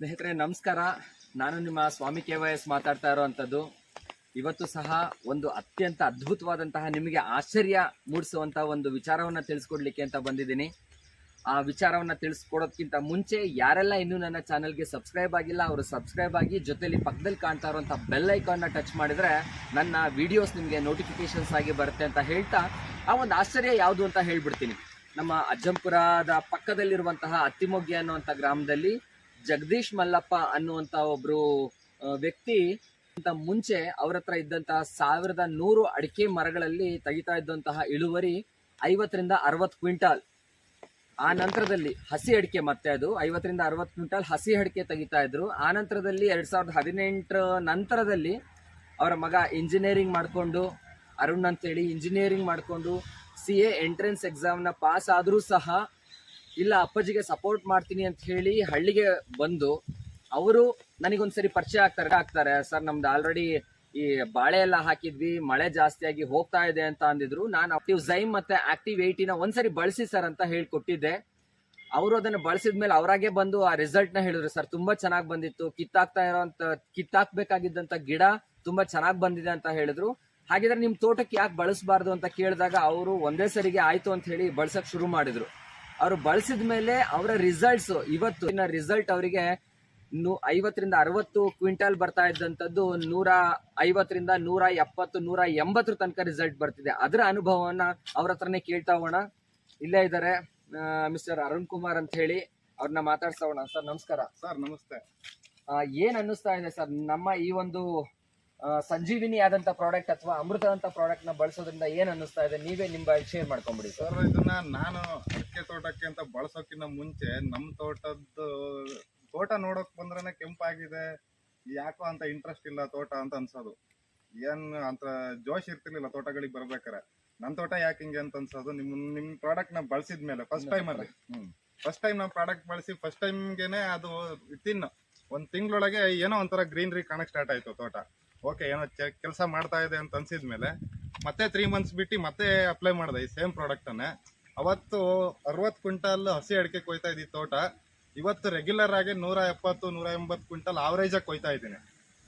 ಸ್ನೇಹಿತರೆ, ನಮಸ್ಕಾರ. ನಾನು ನಿಮ್ಮ ಸ್ವಾಮಿ ಕೆ ವೈ ಎಸ್ ಮಾತಾಡ್ತಾ ಇರೋವಂಥದ್ದು ಇವತ್ತು ಸಹ ಒಂದು ಅತ್ಯಂತ ಅದ್ಭುತವಾದಂತಹ, ನಿಮಗೆ ಆಶ್ಚರ್ಯ ಮೂಡಿಸುವಂತಹ ಒಂದು ವಿಚಾರವನ್ನ ತಿಳಿಸ್ಕೊಡ್ಲಿಕ್ಕೆ ಅಂತ ಬಂದಿದ್ದೀನಿ. ಆ ವಿಚಾರವನ್ನ ತಿಳಿಸ್ಕೊಡೋದಕ್ಕಿಂತ ಮುಂಚೆ ಯಾರೆಲ್ಲ ಇನ್ನೂ ನನ್ನ ಚಾನಲ್ಗೆ ಸಬ್ಸ್ಕ್ರೈಬ್ ಆಗಿಲ್ಲ, ಅವರು ಸಬ್ಸ್ಕ್ರೈಬ್ ಆಗಿ ಜೊತೆಲಿ ಪಕ್ಕದಲ್ಲಿ ಕಾಣ್ತಾ ಇರುವಂಥ ಬೆಲ್ ಐಕಾನ್ನ ಟಚ್ ಮಾಡಿದ್ರೆ ನನ್ನ ವಿಡಿಯೋಸ್ ನಿಮಗೆ ನೋಟಿಫಿಕೇಶನ್ಸ್ ಆಗಿ ಬರುತ್ತೆ ಅಂತ ಹೇಳ್ತಾ, ಆ ಒಂದು ಆಶ್ಚರ್ಯ ಯಾವುದು ಅಂತ ಹೇಳ್ಬಿಡ್ತೀನಿ. ನಮ್ಮ ಅಜ್ಜಂಪುರದ ಪಕ್ಕದಲ್ಲಿರುವಂತಹ ಅತ್ತಿಮೊಗ್ಗೆ ಅನ್ನುವಂಥ ಗ್ರಾಮದಲ್ಲಿ ಜಗದೀಶ್ ಮಲ್ಲಪ್ಪ ಅನ್ನುವಂಥ ಒಬ್ರು ವ್ಯಕ್ತಿ ಅಂತ ಮುಂಚೆ ಅವ್ರ ಹತ್ರ ಇದ್ದಂತಹ ಸಾವಿರದ ನೂರು ಅಡಿಕೆ ಮರಗಳಲ್ಲಿ ತೆಗಿತಾ ಇದ್ದಂತಹ ಇಳುವರಿ ಐವತ್ತರಿಂದ ಅರವತ್ತು ಕ್ವಿಂಟಾಲ್. ಆ ನಂತರದಲ್ಲಿ ಹಸಿ ಅಡಿಕೆ ಮತ್ತೆ ಅದು, ಐವತ್ತರಿಂದ ಅರವತ್ತು ಕ್ವಿಂಟಾಲ್ ಹಸಿ ಅಡಿಕೆ ತೆಗಿತಾ ಇದ್ರು. ಆ ನಂತರದಲ್ಲಿ ಎರಡ್ ಸಾವಿರದ ಹದಿನೆಂಟರ ನಂತರದಲ್ಲಿ ಅವರ ಮಗ ಇಂಜಿನಿಯರಿಂಗ್ ಮಾಡಿಕೊಂಡು, ಅರುಣ್ ಅಂತೇಳಿ ಇಂಜಿನಿಯರಿಂಗ್ ಮಾಡಿಕೊಂಡು ಸಿ ಎ ಎಂಟ್ರೆನ್ಸ್ ಎಕ್ಸಾಮ್ನ ಪಾಸ್ ಆದರೂ ಸಹ ಇಲ್ಲ, ಅಪ್ಪಾಜಿಗೆ ಸಪೋರ್ಟ್ ಮಾಡ್ತೀನಿ ಅಂತ ಹೇಳಿ ಹಳ್ಳಿಗೆ ಬಂದು ಅವರು ನನಗೊಂದ್ಸರಿ ಪರಿಚಯ ಆಗ್ತಾರೆ ಆಗ್ತಾರೆ. ಸರ್, ನಮ್ದು ಆಲ್ರೆಡಿ ಈ ಬಾಳೆ ಎಲ್ಲ ಹಾಕಿದ್ವಿ, ಮಳೆ ಜಾಸ್ತಿ ಆಗಿ ಹೋಗ್ತಾ ಇದೆ ಅಂತ ಅಂದಿದ್ರು. ನಾನು ಆಕ್ಟಿವ್ ಝೈಮ್ ಮತ್ತೆ ಆಕ್ಟಿವ್ ಏಯ್ಟಿನ ಒಂದ್ಸರಿ ಬಳಸಿ ಸರ್ ಅಂತ ಹೇಳ್ಕೊಟ್ಟಿದ್ದೆ. ಅವರು ಅದನ್ನ ಬಳಸಿದ್ಮೇಲೆ ಅವರಾಗೆ ಬಂದು ಆ ರಿಸಲ್ಟ್ನ ಹೇಳಿದ್ರು. ಸರ್, ತುಂಬಾ ಚೆನ್ನಾಗಿ ಬಂದಿತ್ತು. ಕಿತ್ತಾಕ್ತಾ ಇರೋಂತ, ಕಿತ್ತಾಕ್ಬೇಕಾಗಿದ್ದಂತ ಗಿಡ ತುಂಬಾ ಚೆನ್ನಾಗಿ ಬಂದಿದೆ ಅಂತ ಹೇಳಿದ್ರು. ಹಾಗಿದ್ರೆ ನಿಮ್ ತೋಟಕ್ಕೆ ಯಾಕೆ ಬಳಸಬಾರ್ದು? ಅಂತ ಕೇಳಿದಾಗ ಅವರು ಒಂದೇ ಸರಿಗೆ ಆಯ್ತು ಅಂತ ಹೇಳಿ ಬಳಸಕ್ ಶುರು ಮಾಡಿದ್ರು. ಅವರು ಬಳಸಿದ ಮೇಲೆ ಅವರ ರಿಸಲ್ಟ್ಸ್ ಇವತ್ತು ಇನ್ನ ರಿಸಲ್ಟ್ ಅವರಿಗೆ ಐವತ್ತರಿಂದ ಅರವತ್ತು ಕ್ವಿಂಟಲ್ ಬರ್ತಾ ಇದ್ದಂಥದ್ದು ನೂರ ಐವತ್ತರಿಂದ ನೂರ ಎಪ್ಪತ್ತು ನೂರ ಎಂಬತ್ತರ ತನಕ ರಿಸಲ್ಟ್ ಬರ್ತಿದೆ. ಅದರ ಅನುಭವವನ್ನ ಅವ್ರ ಹತ್ರನೇ ಕೇಳ್ತಾ ಹೋಗೋಣ. ಇಲ್ಲೇ ಇದ್ದಾರೆ ಮಿಸ್ಟರ್ ಅರುಣ್ ಕುಮಾರ್ ಅಂತ ಹೇಳಿ ಅವ್ರನ್ನ ಮಾತಾಡ್ಸೋಣ. ಹೋಗೋಣ ಸರ್ ನಮಸ್ಕಾರ. ಸರ್ ನಮಸ್ತೆ. ಏನ್ ಅನ್ನಿಸ್ತಾ ಇದೆ ಸರ್? ನಮ್ಮ ಈ ಒಂದು ಸಂಜೀವಿನಿ ಆದಂತ ಪ್ರಾಡಕ್ಟ್ ಅಥವಾ ಅಮೃತ ಅಂತ ಪ್ರಾಡಕ್ಟ್ನ ಬಳಸೋದ್ರಿಂದ ಏನ್ ಅನ್ನಿಸ್ತಾ ಇದೆ? ನೀವೇ ನಿಮ್ಮ ಶೇರ್ ಮಾಡ್ಕೊಂಡ್ಬಿಡಿ ಸರ್ ಇದನ್ನ ನಾನು ಅಡಿಕೆ ತೋಟಕ್ಕೆ ಅಂತ ಬಳಸೋಕಿನ ಮುಂಚೆ ನಮ್ಮ ತೋಟದ್ದು ತೋಟ ನೋಡಕ್ ಬಂದ್ರೆ ಕೆಂಪಾಗಿದೆ. ಯಾಕೋ ಅಂತ ಇಂಟ್ರೆಸ್ಟ್ ಇಲ್ಲ ತೋಟ ಅಂತ ಅನ್ಸೋದು. ಏನ್ ಅಂತ ಜೋಶ್ ಇರ್ತಿರ್ಲಿಲ್ಲ ತೋಟಗಳಿಗೆ ಬರ್ಬೇಕಾರೆ. ನನ್ ತೋಟ ಯಾಕೆ ಹಿಂಗೆ ಅಂತ ಅನ್ಸೋದು. ನಿಮ್ ನಿಮ್ ಪ್ರಾಡಕ್ಟ್ನ ಬಳಸಿದ್ಮೇಲೆ ಫಸ್ಟ್ ಟೈಮ್ ಅಲ್ಲಿ. ಫಸ್ಟ್ ಟೈಮ್ ನಾವು ಪ್ರಾಡಕ್ಟ್ ಬಳಸಿ ಫಸ್ಟ್ ಟೈಮ್ಗೆನೆ ಅದು ವಿತಿನ್ ಒಂದ್ ತಿಂಗಳೊಳಗೆ ಏನೋ ಒಂಥರ ಗ್ರೀನ್ರಿ ಕಾಣಕ್ ಸ್ಟಾರ್ಟ್ ಆಯ್ತು ತೋಟ. ಓಕೆ, ಏನೋ ಕೆಲಸ ಮಾಡ್ತಾ ಇದೆ ಅಂತ ಅನ್ಸಿದ್ಮೇಲೆ ಮತ್ತೆ ತ್ರೀ ಮಂತ್ಸ್ ಬಿಟ್ಟು ಮತ್ತೆ ಅಪ್ಲೈ ಮಾಡಿದೆ, ಈ ಸೇಮ್ ಪ್ರಾಡಕ್ಟನ್ನೇ ಅವತ್ತು ಅರವತ್ತು ಕ್ವಿಂಟಲ್ ಹಸಿ ಅಡಿಕೆ ಕೊಯ್ತಾ ಇದ್ದೀವಿ ತೋಟ, ಇವತ್ತು ರೆಗ್ಯುಲರ್ ಆಗಿ ನೂರ ಎಪ್ಪತ್ತು, ನೂರ ಎಂಬತ್ತು ಕ್ವಿಂಟಲ್ ಆವರೇಜ್ ಆಗಿ ಕೊಯ್ತಾ ಇದ್ದೀನಿ.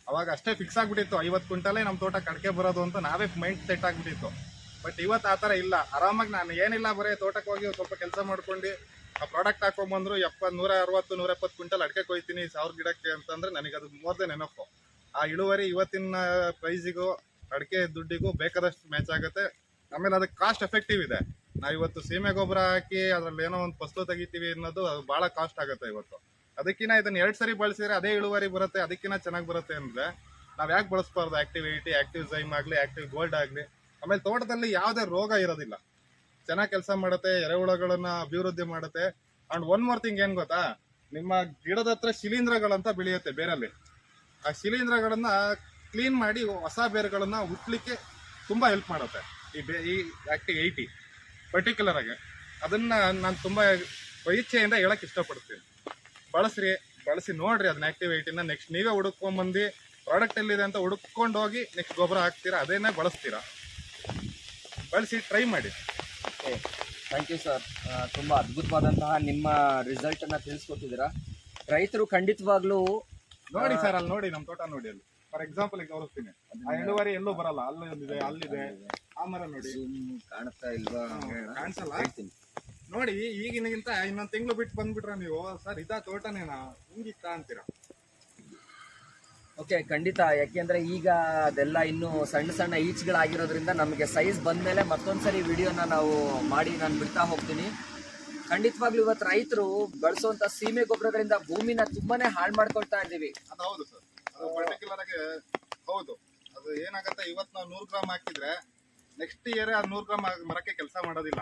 ಅವಾಗ ಅಷ್ಟೇ ಫಿಕ್ಸ್ ಆಗಿಬಿಟ್ಟಿತ್ತು, ಐವತ್ತು ಕ್ವಿಂಟಲೇ ನಮ್ಮ ತೋಟ ಕಡಿಕೆ ಬರೋದು ಅಂತ ನಾವೇ ಮೈಂಡ್ ಸೆಟ್ ಆಗಿಬಿಟ್ಟಿತ್ತು. ಬಟ್ ಇವತ್ತು ಆ ಥರ ಇಲ್ಲ, ಆರಾಮಾಗಿ ನಾನು ಏನಿಲ್ಲ ಬರೀ ತೋಟಕ್ಕೆ ಹೋಗಿ ಸ್ವಲ್ಪ ಕೆಲಸ ಮಾಡ್ಕೊಂಡು, ಆ ಪ್ರಾಡಕ್ಟ್ ಹಾಕೊಂಡ್ಬಂದ್ರು ಎಪ್ಪ ನೂರ ಅರವತ್ತು, ನೂರ ಎಪ್ಪತ್ತು ಕ್ವಿಂಟಲ್ ಅಡಿಕೆ ಕೊಯ್ತೀನಿ ಸಾವಿರ ಗಿಡಕ್ಕೆ ಅಂತಂದ್ರೆ ನನಗೆ ಅದು ಮೋರ್ ದೆನ್ ಆ ಇಳುವರಿ ಇವತ್ತಿನ ಪ್ರೈಸಿಗೂ, ಅಡಿಕೆ ದುಡ್ಡಿಗೂ ಬೇಕಾದಷ್ಟು ಮ್ಯಾಚ್ ಆಗುತ್ತೆ. ಆಮೇಲೆ ಅದಕ್ಕೆ ಕಾಸ್ಟ್ ಎಫೆಕ್ಟಿವ್ ಇದೆ. ನಾವು ಇವತ್ತು ಸೀಮೆ ಗೊಬ್ಬರ ಹಾಕಿ ಅದರಲ್ಲಿ ಏನೋ ಒಂದು ಫಸ್ಲು ತೆಗಿತೀವಿ ಅನ್ನೋದು ಅದು ಬಹಳ ಕಾಸ್ಟ್ ಆಗುತ್ತೆ ಇವತ್ತು. ಅದಕ್ಕಿಂತ ಇದನ್ನ ಎರಡು ಸರಿ ಬಳಸಿದ್ರೆ ಅದೇ ಇಳುವರಿ ಬರುತ್ತೆ ಅದಕ್ಕಿಂತ ಚೆನ್ನಾಗಿ ಬರುತ್ತೆ ಅಂದ್ರೆ ನಾವು ಯಾಕೆ ಬಳಸ್ಬಾರ್ದು? ಆ್ಯಕ್ಟಿವಿಟಿ ಆ್ಯಕ್ಟಿವ್ ಝೈಮ್ ಆಗಲಿ ಆಕ್ಟಿವ್ ಗೋಲ್ಡ್ ಆಗಲಿ. ಆಮೇಲೆ ತೋಟದಲ್ಲಿ ಯಾವುದೇ ರೋಗ ಇರೋದಿಲ್ಲ. ಚೆನ್ನಾಗಿ ಕೆಲಸ ಮಾಡುತ್ತೆ ಎರೆಹುಳಗಳನ್ನ ಅಭಿವೃದ್ಧಿ ಮಾಡುತ್ತೆ. ಅಂಡ್ ಒನ್ ಮೋರ್ ಥಿಂಗ್ ಏನು ಗೊತ್ತಾ? ನಿಮ್ಮ ಗಿಡದ ಹತ್ರ ಶಿಲೀಂಧ್ರಗಳಂತ ಬೆಳೆಯುತ್ತೆ ಬೇರಲ್ಲಿ. ಆ ಶಿಲೀಂಧ್ರಗಳನ್ನ ಕ್ಲೀನ್ ಮಾಡಿ ಹೊಸ ಬೇರುಗಳನ್ನ ಹುಟ್ಟಲಿಕ್ಕೆ ತುಂಬಾ ಹೆಲ್ಪ್ ಮಾಡುತ್ತೆ. ಈ ಬೇ ಈ ಆ್ಯಕ್ಟಿವ್ ಏಯ್ಟಿ ಪರ್ಟಿಕ್ಯುಲರ್ ಆಗಿ. ಅದನ್ನ ನಾನು ತುಂಬಾ ಇಚ್ಛೆಯಿಂದ ಹೇಳಕ್ ಇಷ್ಟಪಡ್ತೀನಿ. ಬಳಸ್ರಿ, ಬಳಸಿ ನೋಡ್ರಿ ಅದನ್ನ ಆಕ್ಟಿವ್ ಏಯ್ಟಿನ ನೆಕ್ಸ್ಟ್ ನೀವೇ ಹುಡುಕೊಂಬಂದು ಪ್ರಾಡಕ್ಟ್ ಎಲ್ಲಿದೆ ಅಂತ ಹುಡುಕೊಂಡು ಹೋಗಿ ನೆಕ್ಸ್ಟ್ ಗೊಬ್ಬರ ಹಾಕ್ತೀರಾ, ಅದೇನೇ ಬಳಸ್ತೀರಾ? ಬಳಸಿ ಟ್ರೈ ಮಾಡಿ. ಥ್ಯಾಂಕ್ ಯು ಸರ್ ತುಂಬ ಅದ್ಭುತವಾದಂತಹ ನಿಮ್ಮ ರಿಸಲ್ಟ್ ಅನ್ನ ತಿಳಿಸ್ಕೊಟ್ಟಿದ್ದೀರಾ. ರೈತರು ಖಂಡಿತವಾಗ್ಲೂ ನೋಡಿ ಸರ್ ಅಲ್ಲಿ ನೋಡಿ ನಮ್ಮ ತೋಟ ನೋಡಿ ಅಲ್ಲಿ. ಫಾರ್ ಎಕ್ಸಾಂಪಲ್ ತೋರಿಸ್ತೀನಿ. ಆ ಇಳುವರಿ ಎಲ್ಲೂ ಬರಲ್ಲ ಅಲ್ಲಿ ಒಂದಿದೆ ಅಲ್ಲಿದೆ. ಆ ಮರ ನೋಡಿ. ಕಾಣಿಸ್ತಾ ಇಲ್ವಾ? ಕಾಣಿಸಲ್ಲ? ನೋಡಿ ಈಗಿನಗಿಂತ ಇನ್ನೊಂದ್ ತಿಂಗಳು ಬಿಟ್ಟು ಬಂದ್ಬಿಟ್ರ ನೀವು ಸರ್ ಇದಾ ತೋಟನೇನಾ ಹಿಂಗಿತ್ತ ಅಂತೀರಾ? ಓಕೆ ಖಂಡಿತ. ಯಾಕೆಂದ್ರೆ ಈಗ ಅದೆಲ್ಲ ಇನ್ನು ಸಣ್ಣ ಸಣ್ಣ ಈಚ್ಗಳಾಗಿರೋದ್ರಿಂದ ನಮಗೆ ಸೈಜ್ ಬಂದಮೇಲೆ ಮತ್ತೊಂದ್ಸರಿ ವಿಡಿಯೋನ ನಾವು ಮಾಡಿ ನಾನು ಬಿಡ್ತಾ ಹೋಗ್ತೀನಿ. ಖಂಡಿತವಾಗ್ಲೂ ಇವತ್ತು ರೈತರು ಬಳಸುವಂತ ಸೀಮೆ ಗೊಬ್ಬರಗಳಿಂದ ಭೂಮಿನ ತುಂಬಾನೇ ಹಾಳು ಮಾಡ್ಕೊಳ್ತಾ ಇದ್ದೀವಿ. ಅದು ಹೌದು ಸರ್. ಅದು ಪರ್ಟಿಕ್ಯುಲರ್ ಆಗಿ ಹೌದು. ಅದು ಏನಾಗುತ್ತೆ ಇವತ್ತು ನಾವು ನೂರು ಗ್ರಾಮ್ ಹಾಕಿದ್ರೆ ನೆಕ್ಸ್ಟ್ ಇಯರ್ ಆ ನೂರು ಗ್ರಾಮ್ ಮರಕ್ಕೆ ಕೆಲಸ ಮಾಡೋದಿಲ್ಲ.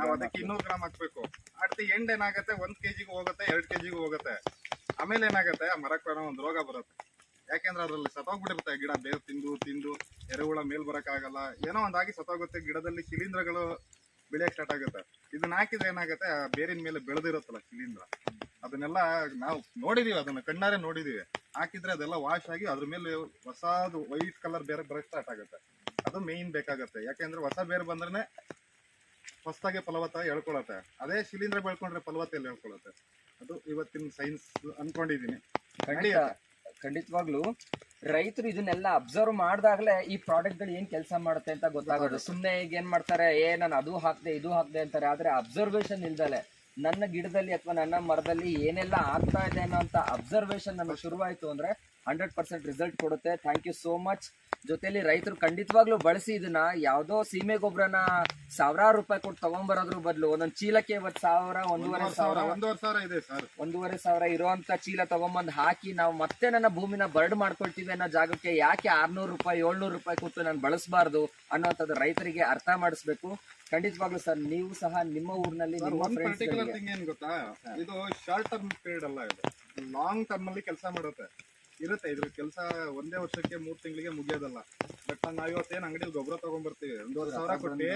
ನಾವು ಅದಕ್ಕೆ ಇನ್ನೂರು ಗ್ರಾಮ್ ಹಾಕ್ಬೇಕು. ಅಡ್ತಿ ಎಂಡ್ ಏನಾಗುತ್ತೆ ಒಂದ್ ಕೆಜಿಗೂ ಹೋಗುತ್ತೆ ಎರಡ್ ಕೆಜಿಗೂ ಹೋಗುತ್ತೆ. ಆಮೇಲೆ ಏನಾಗುತ್ತೆ ಆ ಮರಕ್ಕೆ ಒಂದು ರೋಗ ಬರುತ್ತೆ. ಯಾಕೆಂದ್ರೆ ಅದ್ರಲ್ಲಿ ಸತ್ತೋಗ್ಬಿಟ್ಟಿರುತ್ತೆ. ಗಿಡ ಬೇವು ತಿಂದು ತಿಂದು ಎರೆಹುಳ ಮೇಲ್ ಬರಕ್ಕಾಗಲ್ಲ. ಏನೋ ಒಂದಾಗಿ ಸತೋಗುತ್ತೆ ಗಿಡದಲ್ಲಿ ಶಿಲೀಂಧ್ರಗಳು ಬೆಳೆಯಕ್ ಸ್ಟಾರ್ಟ್ ಆಗುತ್ತೆ. ಇದನ್ನ ಹಾಕಿದ್ರೆ ಏನಾಗುತ್ತೆ? ಆ ಬೇರಿನ ಮೇಲೆ ಬೆಳೆದಿರುತ್ತಲ್ಲ ಶಿಲೀಂಧ್ರ ಅದನ್ನೆಲ್ಲ ನಾವು ನೋಡಿದೀವಿ ಅದನ್ನ ಕಣ್ಣಾರೆ ನೋಡಿದೀವಿ. ಹಾಕಿದ್ರೆ ಅದೆಲ್ಲ ವಾಶ್ ಆಗಿ ಅದ್ರ ಮೇಲೆ ಹೊಸದು ವೈಟ್ ಕಲರ್ ಬೇರೆ ಬರಕ್ ಸ್ಟಾರ್ಟ್ ಆಗುತ್ತೆ. ಅದು ಮೇಯ್ನ್ ಬೇಕಾಗುತ್ತೆ. ಯಾಕೆಂದ್ರೆ ಹೊಸ ಬೇರೆ ಬಂದ್ರೆ ಹೊಸದಾಗಿ ಫಲವತ್ತ ಹೇಳ್ಕೊಳತ್ತೆ. ಅದೇ ಶಿಲೀಂಧ್ರ ಬೆಳ್ಕೊಂಡ್ರೆ ಫಲವತ್ತ ಎಲ್ಲಿ ಹೇಳ್ಕೊಳತ್ತೆ. ಅದು ಇವತ್ತಿನ ಸೈನ್ಸ್ ಅನ್ಕೊಂಡಿದೀನಿ. ಖಂಡಿತ. ಖಂಡಿತವಾಗ್ಲು ರೈತರು ಇದನ್ನೆಲ್ಲ ಅಬ್ಸರ್ವ್ ಮಾಡಿದಾಗಲೇ ಈ ಪ್ರಾಡಕ್ಟ್ ಏನು ಏನ್ ಕೆಲಸ ಮಾಡುತ್ತೆ ಅಂತ ಗೊತ್ತಾಗೋದು. ಸುಮ್ಮನೆ ಈಗ ಏನು ಮಾಡ್ತಾರೆ, ಏ, ನಾನು ಅದು ಹಾಕಿದೆ, ಇದು ಹಾಕಿದೆ ಅಂತಾರೆ. ಆದ್ರೆ ಅಬ್ಸರ್ವೇಷನ್ ಇಲ್ದಲೆ ನನ್ನ ಗಿಡದಲ್ಲಿ ಅಥವಾ ನನ್ನ ಮರದಲ್ಲಿ ಏನೆಲ್ಲ ಆಗ್ತಾ ಇದೆ ಅನ್ನೋ ಅಂತ ಅಬ್ಸರ್ವೇಷನ್ ನಮಗೆ ಶುರುವಾಯಿತು ಅಂದ್ರೆ ಹಂಡ್ರೆಡ್ ಪರ್ಸೆಂಟ್ ರಿಸಲ್ಟ್ ಕೊಡುತ್ತೆ. ಥ್ಯಾಂಕ್ ಯು ಸೋ ಮಚ್ ಜೊತೆಲಿ ರೈತರು ಖಂಡಿತವಾಗ್ಲೂ ಬಳಸಿ ಇದನ್ನ ಯಾವ್ದೋ ಸೀಮೆ ಗೊಬ್ಬರನ ಸಾವಿರಾರು ರೂಪಾಯಿ ಕೊಟ್ಟು ತಗೊಂಬರೋದ್ರ ಬದಲು ಒಂದೊಂದ್ ಚೀಲಕ್ಕೆ ಇವತ್ತು ಸಾವಿರ ಒಂದೂವರೆ ಸಾವಿರ ಒಂದೂವರೆ ಸಾವಿರ ಇದೆ ಸರ್. ಒಂದೂವರೆ ಸಾವಿರ ಇರುವಂತ ಚೀಲ ತಗೊಂಬಂದ್ ಹಾಕಿ ನಾವು ಮತ್ತೆ ನನ್ನ ಭೂಮಿನ ಬರ್ಡ್ ಮಾಡ್ಕೊಳ್ತೀವಿ ಅನ್ನೋ ಜಾಗಕ್ಕೆ ಯಾಕೆ ಆರ್ನೂರು ರೂಪಾಯಿ ಏಳ್ನೂರು ರೂಪಾಯಿ ಕೊಟ್ಟು ನಾನು ಬಳಸಬಾರ್ದು ಅನ್ನೋಂಥದ್ದು ರೈತರಿಗೆ ಅರ್ಥ ಮಾಡಿಸ್ಬೇಕು. ಖಂಡಿತವಾಗ್ಲೂ ಸರ್ ನೀವು ಸಹ ನಿಮ್ಮ ಊರಿನಲ್ಲಿ ಪರ್ಟಿಕ್ಯುಲರ್ ಥಿಂಗ್ ಏನ್ ಗೊತ್ತಾ? ಇದು ಶಾರ್ಟ್ ಟರ್ಮ್ ಪೀರಿಯಡ್ ಅಲ್ಲ ಇದು. ಲಾಂಗ್ ಟರ್ಮ್ ಅಲ್ಲಿ ಕೆಲಸ ಮಾಡುತ್ತೆ. ಇರುತ್ತೆ. ಇದ್ರ ಕೆಲಸ ಒಂದೇ ವರ್ಷಕ್ಕೆ ಮೂರ್ ತಿಂಗಳಿಗೆ ಮುಗಿಯೋದಲ್ಲ. ಬಟ್ ನಾವ್ ಇವತ್ತೇನ್ ಅಂಗಡಿಯಲ್ಲಿ ಗೊಬ್ಬರ ತಗೊಂಡ್ಬರ್ತೀವಿ ಒಂದೂವರೆ ಸಾವಿರ ಕೊಟ್ಟು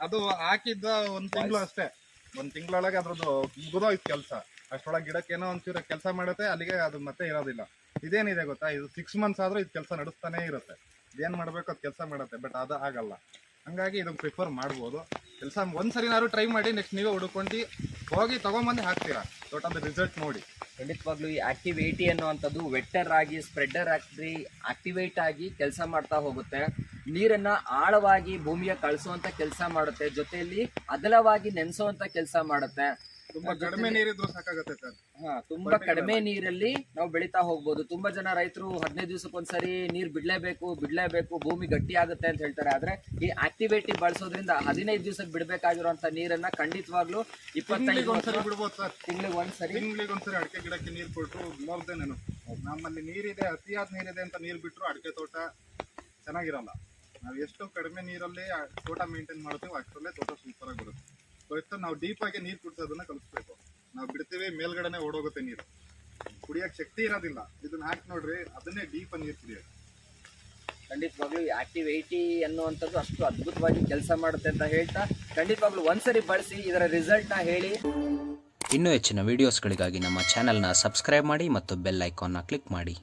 ಅದು ಹಾಕಿದ್ದ ಒಂದ್ ತಿಂಗಳು ಅಷ್ಟೇ. ಒಂದ್ ತಿಂಗಳೊಳಗೆ ಅದ್ರದ್ದು ಮುಗಿದೋಯ್ತು ಕೆಲಸ. ಅಷ್ಟೊಳಗೆ ಗಿಡಕ್ಕೆ ಏನೋ ಒಂಚೂರು ಕೆಲಸ ಮಾಡುತ್ತೆ ಅಲ್ಲಿಗೆ ಅದು ಮತ್ತೆ ಇರೋದಿಲ್ಲ. ಇದೇನಿದೆ ಗೊತ್ತಾ? ಇದು ಸಿಕ್ಸ್ ಮಂತ್ಸ್ ಆದ್ರೂ ಇದು ಕೆಲಸ ನಡೆಸ್ತಾನೇ ಇರುತ್ತೆ. ಇದೇನ್ ಮಾಡ್ಬೇಕು ಅದು ಕೆಲಸ ಮಾಡುತ್ತೆ ಬಟ್ ಅದು ಆಗಲ್ಲ. ಹಂಗಾಗಿ ಇದನ್ನ ಪ್ರಿಫರ್ ಮಾಡ್ಬೋದು. ಕೆಲಸ ಒಂದ್ಸರಿನಾದ್ರು ಟ್ರೈ ಮಾಡಿ ನೆಕ್ಸ್ಟ್ ನೀವೇ ಹುಡ್ಕೊಂಡು. ಹೋಗಿ ತಗೊಂಬಂದು ಹಾಕ್ತೀರಾ? ಟೋಟಲ್ ರಿಸಲ್ಟ್ ನೋಡಿ. ಖಂಡಿತವಾಗ್ಲೂ ಈ ಆಕ್ಟಿವೇಟಿ ಅನ್ನುವಂಥದ್ದು ವೆಟ್ಟರ್ ಆಗಿ ಸ್ಪ್ರೆಡರ್ ಆಗಿ ಆಕ್ಟಿವೇಟ್ ಆಗಿ ಕೆಲಸ ಮಾಡ್ತಾ ಹೋಗುತ್ತೆ. ನೀರನ್ನ ಆಳವಾಗಿ ಭೂಮಿಯ ಕಳಿಸುವಂಥ ಕೆಲಸ ಮಾಡುತ್ತೆ. ಜೊತೆಯಲ್ಲಿ ಅಗಲವಾಗಿ ನೆನೆಸುವಂಥ ಕೆಲಸ ಮಾಡುತ್ತೆ. ತುಂಬಾ ಕಡಿಮೆ ನೀರಿದ್ರು ಸಾಕಾಗುತ್ತೆ ಸರ್. ಹಾ ತುಂಬಾ ಕಡಿಮೆ ನೀರಲ್ಲಿ ನಾವು ಬೆಳಿತಾ ಹೋಗ್ಬೋದು. ತುಂಬಾ ಜನ ರೈತರು ಹದಿನೈದು ದಿವಸಕ್ಕೊಂದ್ಸರಿ ನೀರ್ ಬಿಡ್ಲೇಬೇಕು ಬಿಡ್ಲೇಬೇಕು ಭೂಮಿ ಗಟ್ಟಿ ಆಗುತ್ತೆ ಅಂತ ಹೇಳ್ತಾರೆ. ಆದ್ರೆ ಈ ಆಕ್ಟಿವೇಟಿ ಬಳಸೋದ್ರಿಂದ ಹದಿನೈದು ದಿವಸಕ್ಕೆ ಬಿಡಬೇಕಾಗಿರುವಂತ ನೀರನ್ನ ಖಂಡಿತವಾಗ್ಲೂ ಇಪ್ಪತ್ತೈದು ಒಂದ್ಸರಿ ಬಿಡ್ಬೋದು ಸರ್. ತಿಂಗಳಿಗೆ ಒಂದ್ಸರಿ ತಿಂಗಳಿಗೆ ಒಂದ್ಸರಿ ಅಡಿಕೆ ಗಿಡಕ್ಕೆ ನೀರು ಕೊಟ್ಟರು ನೋಡ್ದೆ ನಾನು. ನಮ್ಮಲ್ಲಿ ನೀರಿದೆ ಅತಿಯಾದ ನೀರಿದೆ ಅಂತ ನೀರು ಬಿಟ್ಟರು ಅಡಿಕೆ ತೋಟ ಚೆನ್ನಾಗಿರಲ್ಲ. ನಾವು ಎಷ್ಟು ಕಡಿಮೆ ನೀರಲ್ಲಿ ತೋಟ ಮೇಂಟೈನ್ ಮಾಡ್ತೀವಿ ಅಷ್ಟರಲ್ಲೇ ತೋಟ ಸೂಪರ್ ಆಗಿ ಬರುತ್ತೆ. ಫಸ್ಟ್ ನಾವು ಡೀಪ್ ಆಗಿ ನೀರು ಕುಡಿಸೋದನ್ನ ಕಲಿಸ್ಬೇಕು. ನಾವು ಬಿಡ್ತೀವಿ ಮೇಲ್ಗಡೆನೆ ಓಡೋಗುತ್ತೆ ನೀರು. ಕುಡಿಯಕ್ ಶಕ್ತಿ ಇರೋದಿಲ್ಲ. ಇದನ್ನ ಹಾಕಿ ನೋಡ್ರಿ ಅದನ್ನೇ ಡೀಪ್ ನೀರು ಕುಡಿಯೋದು. ಖಂಡಿತವಾಗ್ಲೂ ಆಕ್ಟಿವ್ ಏಟಿ ಅನ್ನುವಂಥದ್ದು ಅಷ್ಟು ಅದ್ಭುತವಾಗಿ ಕೆಲಸ ಮಾಡುತ್ತೆ ಅಂತ ಹೇಳ್ತಾ ಖಂಡಿತವಾಗ್ಲೂ ಒಂದ್ಸರಿ ಬಳಸಿ ಇದರ ರಿಸಲ್ಟ್ನ ಹೇಳಿ. ಇನ್ನೂ ಹೆಚ್ಚಿನ ವಿಡಿಯೋಸ್ಗಳಿಗಾಗಿ ನಮ್ಮ ಚಾನೆಲ್ನ ಸಬ್ಸ್ಕ್ರೈಬ್ ಮಾಡಿ ಮತ್ತು ಬೆಲ್ ಐಕಾನ್ನ ಕ್ಲಿಕ್ ಮಾಡಿ.